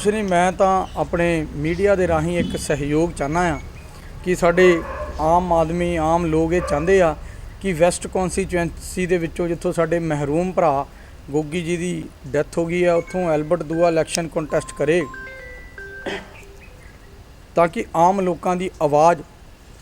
ਕੁਛ ਨਹੀਂ ਮੈਂ ਤਾਂ ਆਪਣੇ ਮੀਡੀਆ ਦੇ ਰਾਹੀਂ ਇੱਕ ਸਹਿਯੋਗ ਚਾਹਨਾ ਆ ਕਿ ਸਾਡੇ ਆਮ ਆਦਮੀ, ਆਮ ਲੋਕ ਇਹ ਚਾਹੁੰਦੇ ਆ ਕਿ ਵੈਸਟ ਕੌਂਸਟੀਚੁਐਂਸੀ ਦੇ ਵਿੱਚੋਂ ਜਿੱਥੋਂ ਸਾਡੇ ਮਹਿਰੂਮ ਭਰਾ ਗੋਗੀ ਜੀ ਦੀ ਡੈਥ ਹੋ ਗਈ ਆ, ਉੱਥੋਂ ਐਲਬਰਟ ਦੂਆ ਇਲੈਕਸ਼ਨ ਕੰਟੈਸਟ ਕਰੇ ਤਾਂ ਕਿ ਆਮ ਲੋਕਾਂ ਦੀ ਆਵਾਜ਼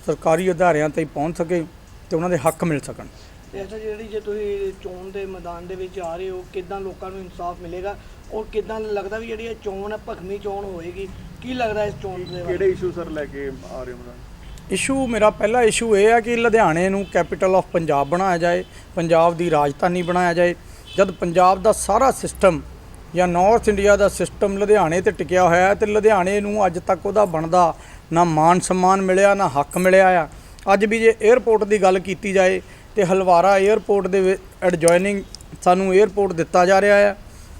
ਸਰਕਾਰੀ ਅਧਾਰਿਆਂ 'ਤੇ ਪਹੁੰਚ ਸਕੇ ਤੇ ਉਹਨਾਂ ਦੇ ਹੱਕ ਮਿਲ ਸਕਣ। ਤੇ ਅੱਛਾ ਜਿਹੜੀ ਜੇ ਤੁਸੀਂ ਚੋਣ ਦੇ ਮੈਦਾਨ ਦੇ ਵਿੱਚ ਆ ਰਹੇ ਹੋ ਕਿਦਾਂ ਲੋਕਾਂ ਨੂੰ ਇਨਸਾਫ ਮਿਲੇਗਾ? ਔਰ ਕਿਦਾਂ ਲੱਗਦਾ ਵੀ ਜਿਹੜੀ ਇਹ ਚੋਣ ਹੈ ਭਖਮੀ ਚੋਣ ਹੋਏਗੀ? ਕੀ ਲੱਗਦਾ ਇਸ ਚੋਣ ਦੇ ਬਾਰੇ? ਕਿਹੜੇ ਇਸ਼ੂ ਸਰ ਲੈ ਕੇ ਆ ਰਹੇ ਹੋ ਇਸ਼ੂ ਮੇਰਾ ਪਹਿਲਾ ਇਸ਼ੂ ਇਹ ਹੈ ਕਿ ਲੁਧਿਆਣੇ ਨੂੰ ਕੈਪੀਟਲ ਆਫ ਪੰਜਾਬ ਬਣਾਇਆ ਜਾਏ ਪੰਜਾਬ ਦੀ ਰਾਜਧਾਨੀ ਬਣਾਇਆ ਜਾਏ। ਜਦ ਪੰਜਾਬ ਦਾ ਸਾਰਾ ਸਿਸਟਮ ਜਾਂ ਨਾਰਥ ਇੰਡੀਆ ਦਾ ਸਿਸਟਮ ਲੁਧਿਆਣੇ ਤੇ ਟਿਕਿਆ ਹੋਇਆ ਹੈ ਤੇ ਲੁਧਿਆਣੇ ਨੂੰ ਅੱਜ ਤੱਕ ਉਹਦਾ ਬਣਦਾ ਨਾ ਮਾਨ ਸਨਮਾਨ ਮਿਲਿਆ ਨਾ ਹੱਕ ਮਿਲਿਆ ਆ। ਅੱਜ ਵੀ ਜੇ 에ਅਰਪੋਰਟ ਦੀ ਗੱਲ ਕੀਤੀ ਜਾਏ ਤੇ ਹਲਵਾਰਾ 에ਅਰਪੋਰਟ ਦੇ ਐਡਜੋਇਨਿੰਗ ਸਾਨੂੰ 에ਅਰਪੋਰਟ ਦਿੱਤਾ ਜਾ ਰਿਹਾ ਹੈ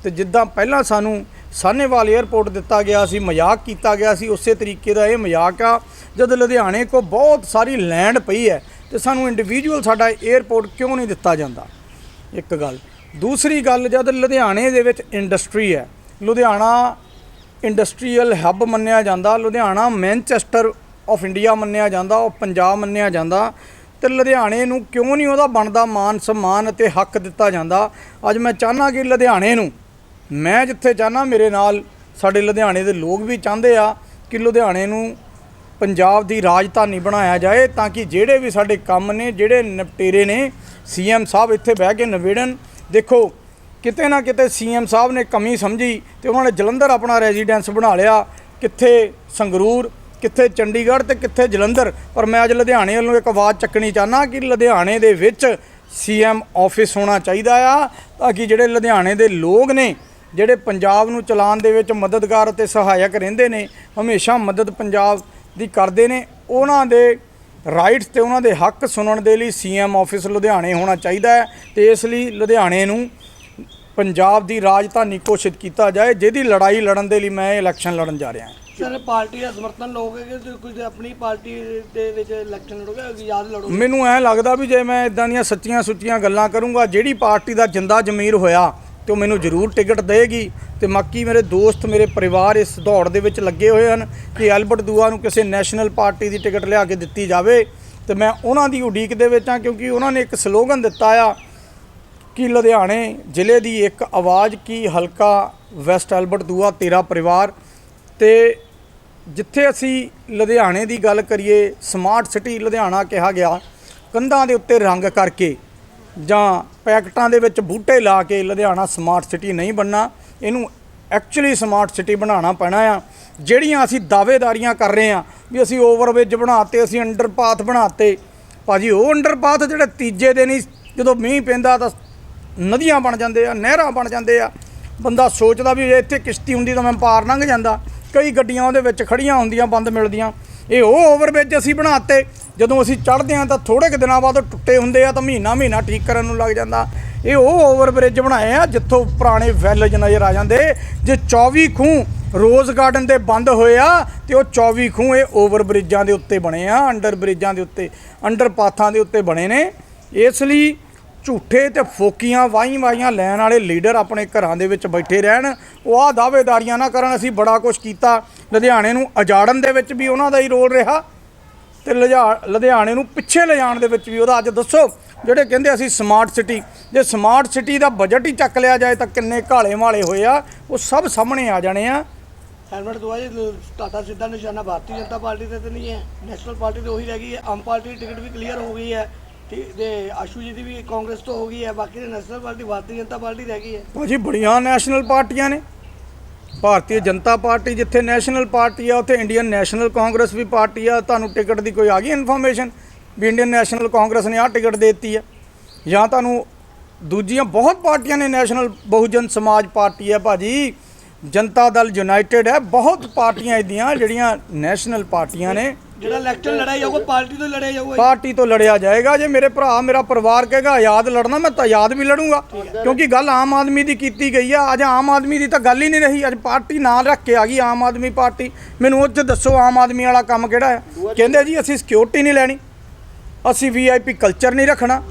ਤੇ ਜਿੱਦਾਂ ਪਹਿਲਾਂ ਸਾਨੂੰ ਸਾਨੇਵਾਲ 에ਅਰਪੋਰਟ ਦਿੱਤਾ ਗਿਆ ਸੀ, ਮਜ਼ਾਕ ਕੀਤਾ ਗਿਆ ਸੀ, ਉਸੇ ਤਰੀਕੇ ਦਾ ਇਹ ਮਜ਼ਾਕ ਆ। ਜਦ ਲੁਧਿਆਣੇ ਕੋ ਬਹੁਤ ਸਾਰੀ ਲੈਂਡ ਪਈ ਹੈ ਤੇ ਸਾਨੂੰ ਇੰਡੀਵਿਜੂਅਲ ਸਾਡਾ 에ਅਰਪੋਰਟ ਕਿਉਂ ਨਹੀਂ ਦਿੱਤਾ ਜਾਂਦਾ? ਇੱਕ ਗੱਲ। ਦੂਸਰੀ ਗੱਲ, ਜਦ ਲੁਧਿਆਣੇ ਦੇ ਵਿੱਚ ਇੰਡਸਟਰੀ ਹੈ, ਲੁਧਿਆਣਾ ਇੰਡਸਟਰੀਅਲ ਹੱਬ ਮੰਨਿਆ ਜਾਂਦਾ, ਲੁਧਿਆਣਾ ਮੈਂਚੈਸਟਰ ਆਫ ਇੰਡੀਆ ਮੰਨਿਆ ਜਾਂਦਾ, ਉਹ ਪੰਜਾਬ ਮੰਨਿਆ ਜਾਂਦਾ। ਤੇ ਲੁਧਿਆਣੇ ਨੂੰ ਕਿਉਂ ਨਹੀਂ ਉਹਦਾ ਬਣਦਾ ਮਾਨ ਸਨਮਾਨ ਅਤੇ ਹੱਕ ਦਿੱਤਾ ਜਾਂਦਾ? ਅੱਜ ਮੈਂ ਚਾਹਨਾ ਕਿ ਲੁਧਿਆਣੇ ਨੂੰ, ਮੈਂ ਜਿੱਥੇ ਚਾਹਨਾ ਮੇਰੇ ਨਾਲ ਸਾਡੇ ਲੁਧਿਆਣੇ ਦੇ ਲੋਕ ਵੀ ਚਾਹੁੰਦੇ ਆ ਕਿ ਲੁਧਿਆਣੇ ਨੂੰ ਪੰਜਾਬ ਦੀ ਰਾਜਧਾਨੀ ਬਣਾਇਆ ਜਾਏ ਤਾਂ ਕਿ ਜਿਹੜੇ ਵੀ ਸਾਡੇ ਕੰਮ ਨੇ, ਜਿਹੜੇ ਨਿਪਟੇਰੇ ਨੇ ਸੀਐਮ ਸਾਹਿਬ ਇੱਥੇ ਬਹਿ ਕੇ ਨਿਬੇੜਨ। ਦੇਖੋ, ਕਿਤੇ ਨਾ ਕਿਤੇ ਸੀਐਮ ਸਾਹਿਬ ਨੇ ਕਮੀ ਸਮਝੀ ਤੇ ਉਹਨਾਂ ਨੇ ਜਲੰਧਰ ਆਪਣਾ ਰੈਜ਼ੀਡੈਂਸ ਬਣਾ ਲਿਆ। ਕਿੱਥੇ ਸੰਗਰੂਰ ਕਿੱਥੇ ਚੰਡੀਗੜ੍ਹ ਤੇ ਕਿੱਥੇ ਜਲੰਧਰ। ਪਰ ਮੈਂ ਅੱਜ ਲੁਧਿਆਣੇ ਵੱਲੋਂ ਇੱਕ ਆਵਾਜ਼ ਚੱਕਣੀ ਚਾਹਨਾ ਕਿ ਲੁਧਿਆਣੇ ਦੇ ਵਿੱਚ ਸੀਐਮ ਆਫਿਸ ਹੋਣਾ ਚਾਹੀਦਾ ਆ, ਤਾਂ ਕਿ ਜਿਹੜੇ ਲੁਧਿਆਣੇ ਦੇ ਲੋਕ ਨੇ, ਜਿਹੜੇ ਪੰਜਾਬ ਨੂੰ ਚਲਾਉਣ ਦੇ ਵਿੱਚ ਮਦਦਗਾਰ ਅਤੇ ਸਹਾਇਕ ਰਹਿੰਦੇ ਨੇ, ਹਮੇਸ਼ਾ ਮਦਦ ਪੰਜਾਬ ਦੀ ਕਰਦੇ ਨੇ, ਉਹਨਾਂ ਦੇ ਰਾਈਟਸ ਤੇ ਉਹਨਾਂ ਦੇ ਹੱਕ ਸੁਣਨ ਦੇ ਲਈ ਸੀਐਮ ਆਫਿਸ ਲੁਧਿਆਣੇ ਹੋਣਾ ਚਾਹੀਦਾ ਹੈ ਤੇ ਇਸ ਲਈ ਲੁਧਿਆਣੇ ਨੂੰ ਪੰਜਾਬ ਦੀ ਰਾਜਧਾਨੀ ਘੋਸ਼ਿਤ ਕੀਤਾ ਜਾਏ, ਜਿਹਦੀ ਲੜਾਈ ਲੜਨ ਦੇ ਲਈ ਮੈਂ ਇਲੈਕਸ਼ਨ ਲੜਨ ਜਾ ਰਿਹਾ ਹਾਂ। ਸਰ ਪਾਰਟੀ ਦਾ ਸਮਰਥਨ ਲਓਗੇ ਕਿ ਤੁਸੀਂ ਕੁਝ ਆਪਣੀ ਪਾਰਟੀ ਦੇ ਵਿੱਚ ਇਲੈਕਸ਼ਨ ਲੜੋਗੇ ਯਾਦ ਲੜੋਗੇ? ਮੈਨੂੰ ਐ ਲੱਗਦਾ ਵੀ ਜੇ ਮੈਂ ਇਦਾਂ ਦੀਆਂ ਸੱਚੀਆਂ ਸੁੱਚੀਆਂ ਗੱਲਾਂ ਕਰੂੰਗਾ, ਜਿਹੜੀ ਪਾਰਟੀ ਦਾ ਜਿੰਦਾ ਜ਼ਮੀਰ ਹੋਇਆ, ਤੇ ਉਹ ਮੈਨੂੰ ਜ਼ਰੂਰ ਟਿਕਟ ਦੇਗੀ। ਤੇ ਬਾਕੀ ਮੇਰੇ ਦੋਸਤ, ਮੇਰੇ ਪਰਿਵਾਰ ਇਸ ਦੌੜ ਦੇ ਵਿੱਚ ਲੱਗੇ ਹੋਏ ਹਨ ਕਿ ਐਲਬਰਟ ਦੂਆ ਨੂੰ ਕਿਸੇ ਨੈਸ਼ਨਲ ਪਾਰਟੀ ਦੀ ਟਿਕਟ ਲਿਆ ਕੇ ਦਿੱਤੀ ਜਾਵੇ। ਤੇ ਮੈਂ ਉਹਨਾਂ ਦੀ ਉਡੀਕ ਦੇ ਵਿੱਚ ਹਾਂ, ਕਿਉਂਕਿ ਉਹਨਾਂ ਨੇ ਇੱਕ ਸਲੋਗਨ ਦਿੱਤਾ ਆ ਕਿ ਲੁਧਿਆਣੇ ਜ਼ਿਲ੍ਹੇ ਦੀ ਇੱਕ ਆਵਾਜ਼ ਕੀ ਹਲਕਾ ਵੈਸਟ ਐਲਬਰਟ ਦੂਆ, ਤੇਰਾ ਪਰਿਵਾਰ। ਤੇ ਜਿੱਥੇ ਅਸੀਂ ਲੁਧਿਆਣੇ ਦੀ ਗੱਲ ਕਰੀਏ ਸਮਾਰਟ ਸਿਟੀ ਲੁਧਿਆਣਾ ਕਿਹਾ ਗਿਆ, ਕੰਧਾਂ ਦੇ ਉੱਤੇ ਰੰਗ ਕਰਕੇ ਜਾਂ ਪੈਕਟਾਂ ਦੇ ਵਿੱਚ ਬੂਟੇ ਲਾ ਕੇ ਲੁਧਿਆਣਾ ਸਮਾਰਟ ਸਿਟੀ ਨਹੀਂ ਬਣਨਾ, ਇਹਨੂੰ ਐਕਚੁਅਲੀ ਸਮਾਰਟ ਸਿਟੀ ਬਣਾਉਣਾ ਪੈਣਾ ਆ। ਜਿਹੜੀਆਂ ਅਸੀਂ ਦਾਅਵੇਦਾਰੀਆਂ ਕਰ ਰਹੇ ਆ ਵੀ ਅਸੀਂ ਓਵਰਬ੍ਰਿਜ ਬਣਾਤੇ, ਅਸੀਂ ਅੰਡਰਪਾਥ ਬਣਾਤੇ, ਭਾਜੀ ਉਹ ਅੰਡਰਪਾਥ ਜਿਹੜੇ ਤੀਜੇ ਦਿਨ ਹੀ ਜਦੋਂ ਮੀਂਹ ਪੈਂਦਾ ਤਾਂ ਨਦੀਆਂ ਬਣ ਜਾਂਦੇ ਆ, ਨਹਿਰਾਂ ਬਣ ਜਾਂਦੇ ਆ। ਬੰਦਾ ਸੋਚਦਾ ਵੀ ਜੇ ਇੱਥੇ ਕਿਸ਼ਤੀ ਹੁੰਦੀ ਤਾਂ ਮੈਂ ਪਾਰ ਲੰਘ ਜਾਂਦਾ। ਕਈ ਗੱਡੀਆਂ ਉਹਦੇ ਵਿੱਚ ਖੜੀਆਂ ਹੁੰਦੀਆਂ, ਬੰਦ ਮਿਲਦੀਆਂ। ਇਹ ਉਹ ਓਵਰਬ੍ਰਿਜ ਅਸੀਂ ਬਣਾਤੇ। ਜਦੋਂ ਅਸੀਂ ਚੜ੍ਹਦੇ ਆ ਤਾਂ ਥੋੜੇ ਕੁ ਦਿਨਾਂ ਬਾਅਦ ਉਹ ਟੁੱਟੇ ਹੁੰਦੇ ਆ ਤਾਂ ਮਹੀਨਾ ਮਹੀਨਾ ਠੀਕ ਕਰਨ ਨੂੰ ਲੱਗ ਜਾਂਦਾ। ਇਹ ਉਹ ਓਵਰਬ੍ਰਿਜ ਬਣਾਏ ਆ ਜਿੱਥੋਂ ਪੁਰਾਣੇ ਵੈਲਜ ਨਜ਼ਰ ਆ ਜਾਂਦੇ। ਜੇ 24 ਖੂਹ ਰੋਜ਼ ਗਾਰਡਨ ਦੇ ਬੰਦ ਹੋਏ ਆ ਤੇ ਉਹ 24 ਖੂਹ ਇਹ ਓਵਰਬ੍ਰਿਜਾਂ ਦੇ ਉੱਤੇ ਬਣੇ ਆ, ਅੰਡਰ ਬ੍ਰਿਜਾਂ ਦੇ ਉੱਤੇ, ਅੰਡਰ ਪਾਥਾਂ ਦੇ ਉੱਤੇ ਬਣੇ ਨੇ। ਇਸ ਲਈ ਝੂਠੇ ਤੇ ਫੋਕੀਆਂ ਵਾਈ ਵਾਈਆਂ ਲੈਣ ਵਾਲੇ ਲੀਡਰ ਆਪਣੇ ਘਰਾਂ ਦੇ ਵਿੱਚ ਬੈਠੇ ਰਹਿਣ। ਉਹ ਆ ਦਾਅਵੇਦਾਰੀਆਂ ਨਾ ਕਰਨ, ਅਸੀਂ ਬੜਾ ਕੁਝ ਕੀਤਾ। ਲੁਧਿਆਣੇ ਨੂੰ ਅਜਾੜਨ ਦੇ ਵਿੱਚ ਵੀ ਉਹਨਾਂ ਦਾ ਹੀ ਰੋਲ ਰਿਹਾ ਤੇ ਲੁਧਿਆ- ਲੁਧਿਆਣੇ ਨੂੰ ਪਿੱਛੇ ਲਿਜਾਣ ਦੇ ਵਿੱਚ ਵੀ ਉਹਦਾ ਅੱਜ ਦੱਸੋ, ਜਿਹੜੇ ਕਹਿੰਦੇ ਅਸੀਂ ਸਮਾਰਟ ਸਿਟੀ ਜੇ ਸਮਾਰਟ ਸਿਟੀ ਦਾ ਬਜਟ ਹੀ ਚੱਕ ਲਿਆ ਜਾਏ ਤਾਂ ਕਿੰਨੇ ਘਾਲੇ ਮਾਲੇ ਹੋਏ ਆ, ਉਹ ਸਭ ਸਾਹਮਣੇ ਆ ਜਾਣੇ ਆ। ਹੈਲਮਟ ਦਵਾ ਜੀ ਟਾਟਾ ਸਿੱਧਾ ਨਿਸ਼ਾਨਾ, ਭਾਰਤੀ ਜਨਤਾ ਪਾਰਟੀ ਤੇ ਤਾਂ ਨਹੀਂ ਹੈ ਨੈਸ਼ਨਲ ਪਾਰਟੀ ਤੇ ਉਹੀ ਰਹਿ ਗਈ ਹੈ, ਆਮ ਪਾਰਟੀ ਦੀ ਟਿਕਟ ਵੀ ਕਲੀਅਰ ਹੋ ਗਈ ਹੈ। ਠੀਕ, ਤੇ ਆਸ਼ੂ ਜੀ ਦੀ ਵੀ ਕਾਂਗਰਸ ਤੋਂ ਹੋ ਗਈ ਹੈ, ਬਾਕੀ ਦੀ national party, Bharatiya Janata Party ਰਹਿ ਗਈ ਹੈ। ਭਾਜੀ, ਬੜੀਆਂ ਨੈਸ਼ਨਲ ਪਾਰਟੀਆਂ ਨੇ। ਭਾਰਤੀ ਜਨਤਾ ਪਾਰਟੀ ਜਿੱਥੇ ਨੈਸ਼ਨਲ ਪਾਰਟੀ ਆ, ਉੱਥੇ ਇੰਡੀਅਨ ਨੈਸ਼ਨਲ ਕਾਂਗਰਸ ਵੀ ਪਾਰਟੀ ਆ। ਤੁਹਾਨੂੰ ਟਿਕਟ ਦੀ ਕੋਈ ਆ ਗਈ ਇਨਫੋਰਮੇਸ਼ਨ ਵੀ ਇੰਡੀਅਨ ਨੈਸ਼ਨਲ ਕਾਂਗਰਸ ਨੇ ਆਹ ਟਿਕਟ ਦੇ ਦਿੱਤੀ ਆ ਜਾਂ ਤੁਹਾਨੂੰ ਦੂਜੀਆਂ ਬਹੁਤ ਪਾਰਟੀਆਂ ਨੇ ਨੈਸ਼ਨਲ ਬਹੁਜਨ ਸਮਾਜ ਪਾਰਟੀ ਆ ਭਾਜੀ। ਜਨਤਾ ਦਲ ਯੂਨਾਈਟਿਡ ਹੈ, ਬਹੁਤ ਪਾਰਟੀਆਂ ਇਹਦੀਆਂ ਜਿਹੜੀਆਂ ਨੈਸ਼ਨਲ ਪਾਰਟੀਆਂ ਨੇ। ਜਿਹੜਾ ਇਲੈਕਸ਼ਨ ਲੜਾਇਆ ਜਾਊਗਾ ਪਾਰਟੀ ਤੋਂ ਲੜਿਆ ਜਾਊਗਾ। ਪਾਰਟੀ ਤੋਂ ਲੜਿਆ ਜਾਏਗਾ। ਜੇ ਮੇਰੇ ਭਰਾ ਮੇਰਾ ਪਰਿਵਾਰ ਕਹੇਗਾ ਆਜ਼ਾਦ ਲੜਨਾ ਮੈਂ ਤਾਂ ਆਜ਼ਾਦ ਵੀ ਲੜੂੰਗਾ। ਕਿਉਂਕਿ ਗੱਲ ਆਮ ਆਦਮੀ ਦੀ ਕੀਤੀ ਗਈ ਆ। ਅੱਜ ਆਮ ਆਦਮੀ ਦੀ ਤਾਂ ਗੱਲ ਹੀ ਨਹੀਂ ਰਹੀ। ਅੱਜ ਪਾਰਟੀ ਨਾਲ ਰੱਖ ਕੇ ਆ ਗਈ ਆਮ ਆਦਮੀ ਪਾਰਟੀ। ਮੈਨੂੰ ਉਹ 'ਚ ਦੱਸੋ ਆਮ ਆਦਮੀ ਵਾਲਾ ਕੰਮ ਕਿਹੜਾ ਹੈ ਕਹਿੰਦੇ ਜੀ ਅਸੀਂ ਸਿਕਿਉਰਿਟੀ ਨਹੀਂ ਲੈਣੀ। ਅਸੀਂ ਵੀਆਈਪੀ ਕਲਚਰ ਨਹੀਂ ਰੱਖਣਾ।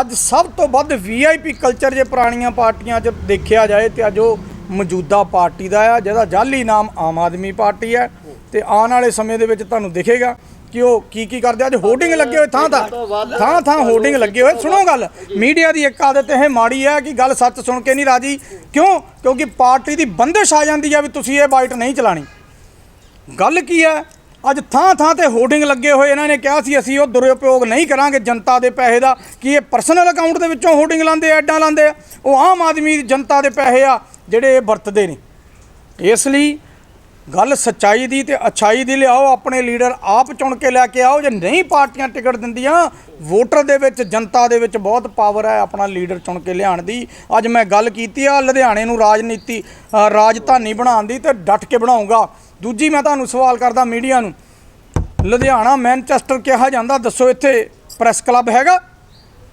ਅੱਜ ਸਭ ਤੋਂ ਵੱਧ ਵੀਆਈਪੀ ਕਲਚਰ ਜੇ ਪੁਰਾਣੀਆਂ ਪਾਰਟੀਆਂ 'ਚ ਦੇਖਿਆ ਜਾਏ ਤੇ ਅੱਜ ਉਹ ਮੌਜੂਦਾ ਪਾਰਟੀ ਦਾ ਆ ਜਿਹਦਾ ਜਾਲੀ ਨਾਮ ਆਮ ਆਦਮੀ ਪਾਰਟੀ ਹੈ ਤੇ ਆਉਣ ਵਾਲੇ ਸਮੇਂ ਦੇ ਵਿੱਚ ਤੁਹਾਨੂੰ ਦਿਖੇਗਾ ਕਿ ਉਹ ਕੀ ਕੀ ਕਰਦੇ ਅੱਜ ਹੋਰਡਿੰਗ ਲੱਗੇ ਹੋਏ ਥਾਂ ਥਾਂ ਥਾਂ ਥਾਂ ਹੋਰਡਿੰਗ ਲੱਗੇ ਹੋਏ। ਸੁਣੋ ਗੱਲ, ਮੀਡੀਆ ਦੀ ਇੱਕ ਆਦਤ ਇਹ ਮਾੜੀ ਹੈ ਕਿ ਗੱਲ ਸੱਚ ਸੁਣ ਕੇ ਨਹੀਂ ਰਾਜੀ। ਕਿਉਂ? ਕਿਉਂਕਿ ਪਾਰਟੀ ਦੀ ਬੰਦਿਸ਼ ਆ ਜਾਂਦੀ ਹੈ ਵੀ ਤੁਸੀਂ ਇਹ ਬਾਈਟ ਨਹੀਂ ਚਲਾਣੀ। ਗੱਲ ਕੀ ਹੈ? ਅੱਜ ਥਾਂ ਥਾਂ ਤੇ ਹੋਰਡਿੰਗ ਲੱਗੇ ਹੋਏ ਇਹਨਾਂ ਨੇ ਕਿਹਾ ਸੀ, ਅਸੀਂ ਉਹ ਦੁਰਉਪਯੋਗ ਨਹੀਂ ਕਰਾਂਗੇ ਜਨਤਾ ਦੇ ਪੈਸੇ ਦਾ, ਕਿ ਇਹ ਪਰਸਨਲ ਅਕਾਊਂਟ ਦੇ ਵਿੱਚੋਂ ਹੋਰਡਿੰਗ ਲਾਉਂਦੇ ਐਡਾਂ ਲਾਉਂਦੇ ਆ। ਉਹ ਆਮ ਆਦਮੀ ਜਨਤਾ ਦੇ ਪੈਸੇ ਆ, ਜਿਹੜੇ ਇਹ ਵਰਤਦੇ ਨੇ। ਇਸ ਲਈ ਗੱਲ ਸੱਚਾਈ ਦੀ ਤੇ ਅਛਾਈ ਦੀ ਲਿਆਓ, ਆਪਣੇ ਲੀਡਰ ਆਪ ਚੁਣ ਕੇ ਲੈ ਕੇ ਆਓ। ਜੇ ਨਹੀਂ ਪਾਰਟੀਆਂ ਟਿਕਟ ਦਿੰਦੀਆਂ, ਵੋਟਰ ਦੇ ਵਿੱਚ, ਜਨਤਾ ਦੇ ਵਿੱਚ ਬਹੁਤ ਪਾਵਰ ਹੈ ਆਪਣਾ ਲੀਡਰ ਚੁਣ ਕੇ ਲਿਆਉਣ ਦੀ। ਅੱਜ ਮੈਂ ਗੱਲ ਕੀਤੀ ਆ ਲੁਧਿਆਣੇ ਨੂੰ ਰਾਜਨੀਤੀ ਰਾਜਧਾਨੀ ਬਣਾਉਣ ਦੀ ਤੇ ਡਟ ਕੇ ਬਣਾਉਂਗਾ ਦੂਜੀ ਮੈਂ ਤੁਹਾਨੂੰ ਸਵਾਲ ਕਰਦਾ ਮੀਡੀਆ ਨੂੰ। ਲੁਧਿਆਣਾ, ਮੈਨਚੈਸਟਰ ਕਿਹਾ ਜਾਂਦਾ, ਦੱਸੋ ਇੱਥੇ ਪ੍ਰੈਸ ਕਲੱਬ ਹੈਗਾ?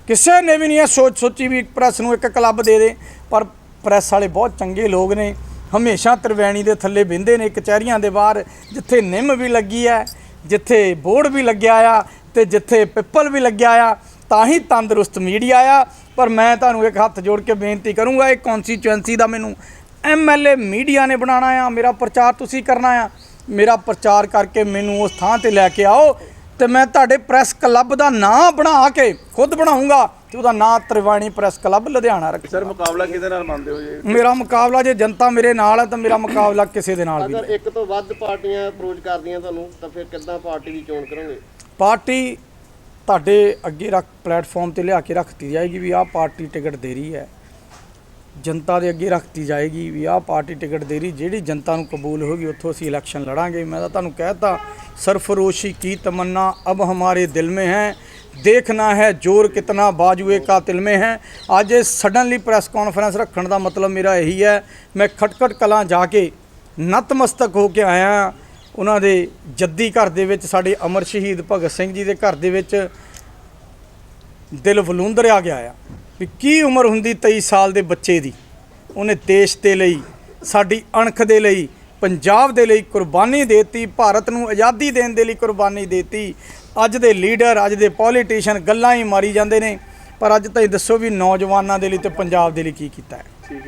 ਕਿਸੇ ਨੇ ਵੀ ਨਹੀਂ ਇਹ ਸੋਚ ਸੋਚੀ ਵੀ ਪ੍ਰੈਸ ਨੂੰ ਇੱਕ ਕਲੱਬ ਦੇ ਦੇ, ਪਰ ਪ੍ਰੈਸ ਵਾਲੇ ਬਹੁਤ ਚੰਗੇ ਲੋਕ ਨੇ। ਹਮੇਸ਼ਾ ਤਰਵੈਣੀ ਦੇ ਥੱਲੇ ਬਹਿੰਦੇ ਨੇ ਕਚਹਿਰੀਆਂ ਦੇ ਬਾਹਰ ਜਿੱਥੇ ਨਿੰਮ ਵੀ ਲੱਗੀ ਹੈ, ਜਿੱਥੇ ਬੋਰਡ ਵੀ ਲੱਗਿਆ ਆ ਤੇ ਜਿੱਥੇ ਪਿੱਪਲ ਵੀ ਲੱਗਿਆ ਆ, ਤਾਂ ਹੀ ਤੰਦਰੁਸਤ ਮੀਡੀਆ ਆ। ਪਰ ਮੈਂ ਤੁਹਾਨੂੰ ਇੱਕ ਹੱਥ ਜੋੜ ਕੇ ਬੇਨਤੀ ਕਰੂੰਗਾ, ਇਹ ਕਨਸਟੀਚੁਐਂਸੀ ਦਾ ਮੈਨੂੰ ਐਮਐਲਏ ਮੀਡੀਆ ਨੇ ਬਣਾਉਣਾ ਆ। ਮੇਰਾ ਪ੍ਰਚਾਰ ਤੁਸੀਂ ਕਰਨਾ ਆ। ਮੇਰਾ ਪ੍ਰਚਾਰ ਕਰਕੇ ਮੈਨੂੰ ਉਸ ਥਾਂ ਤੇ ਲੈ ਕੇ ਆਓ। ਤੇ ਮੈਂ ਤੁਹਾਡੇ ਪ੍ਰੈਸ ਕਲੱਬ ਦਾ ਨਾਂ ਬਣਾ ਕੇ ਖੁਦ ਬਣਾਉਂਗਾ ਤੇ ਉਹਦਾ ਨਾਂ ਤ੍ਰਿਵਾਣੀ ਪ੍ਰੈਸ ਕਲੱਬ ਲੁਧਿਆਣਾ ਰੱਖ ਸਰ ਮੁਕਾਬਲਾ ਕਿਹਦੇ ਨਾਲ ਮੰਨਦੇ ਹੋ ਜੀ? ਮੇਰਾ ਮੁਕਾਬਲਾ ਜੇ ਜਨਤਾ ਮੇਰੇ ਨਾਲ ਹੈ ਤਾਂ ਮੇਰਾ ਮੁਕਾਬਲਾ ਕਿਸੇ ਦੇ ਨਾਲ ਵੀ ਅਗਰ ਇੱਕ ਤੋਂ ਵੱਧ ਪਾਰਟੀਆਂ ਅਪਰੋਚ ਕਰਦੀਆਂ ਤੁਹਾਨੂੰ ਤਾਂ ਫਿਰ ਕਿੱਦਾਂ ਪਾਰਟੀ ਦੀ ਚੋਣ ਕਰੋਗੇ? ਪਾਰਟੀ ਤੁਹਾਡੇ ਅੱਗੇ ਰੱਖ ਪਲੇਟਫਾਰਮ ਤੇ ਲਿਆ ਕੇ ਰੱਖਤੀ ਜਾਏਗੀ ਵੀ ਆਹ ਪਾਰਟੀ ਟਿਕਟ ਦੇ ਰਹੀ ਹੈ। ਜਨਤਾ ਦੇ ਅੱਗੇ ਰੱਖਤੀ ਜਾਏਗੀ ਵੀ ਆਹ ਪਾਰਟੀ ਟਿਕਟ ਦੇ ਰਹੀ, ਜਿਹੜੀ ਜਨਤਾ ਨੂੰ ਕਬੂਲ ਹੋਗੀ ਉੱਥੋਂ ਅਸੀਂ ਇਲੈਕਸ਼ਨ ਲੜਾਂਗੇ। ਮੈਂ ਤਾਂ ਤੁਹਾਨੂੰ ਕਹਿਤਾ, ਸਰਫਰੋਸ਼ੀ ਕੀ ਤਮੰਨਾ, ਅਬ ਹਮਾਰੇ ਦਿਲ ਮੇ ਹੈ, ਦੇਖਣਾ ਹੈ ਜ਼ੋਰ ਕਿਤਨਾ ਬਾਜੂਏ ਕਾਤਿਲ ਮੇ ਹੈ। ਅੱਜ ਇਹ ਸਡਨਲੀ ਪ੍ਰੈਸ ਕਾਨਫਰੰਸ ਰੱਖਣ ਦਾ ਮਤਲਬ ਮੇਰਾ ਇਹੀ ਹੈ, ਮੈਂ ਖਟਖਟ ਕਲਾਂ ਜਾ ਕੇ ਨਤਮਸਤਕ ਹੋ ਕੇ ਆਇਆ ਉਹਨਾਂ ਦੇ ਜੱਦੀ ਘਰ ਦੇ ਵਿੱਚ, ਸਾਡੇ ਅਮਰ ਸ਼ਹੀਦ ਭਗਤ ਸਿੰਘ ਜੀ ਦੇ ਘਰ ਦੇ ਵਿੱਚ ਦਿਲ ਵਲੂੰਦਰ ਆ ਗਿਆ ਆ। ਵੀ ਕੀ ਉਮਰ ਹੁੰਦੀ 23 ਸਾਲ ਦੇ ਬੱਚੇ ਦੀ? ਉਹਨੇ ਦੇਸ਼ ਦੇ ਲਈ, ਸਾਡੀ ਅਣਖ ਦੇ ਲਈ, ਪੰਜਾਬ ਦੇ ਲਈ ਕੁਰਬਾਨੀ ਦੇਤੀ, ਭਾਰਤ ਨੂੰ ਆਜ਼ਾਦੀ ਦੇਣ ਦੇ ਲਈ ਕੁਰਬਾਨੀ ਦੇਤੀ। ਅੱਜ ਦੇ ਲੀਡਰ, ਅੱਜ ਦੇ ਪੋਲੀਟੀਸ਼ੀਅਨ ਗੱਲਾਂ ਹੀ ਮਾਰੀ ਜਾਂਦੇ ਨੇ। ਪਰ ਅੱਜ ਤਾਂ ਦੱਸੋ ਵੀ ਨੌਜਵਾਨਾਂ ਦੇ ਲਈ ਤੇ ਪੰਜਾਬ ਦੇ ਲਈ ਕੀ ਕੀਤਾ ਹੈ।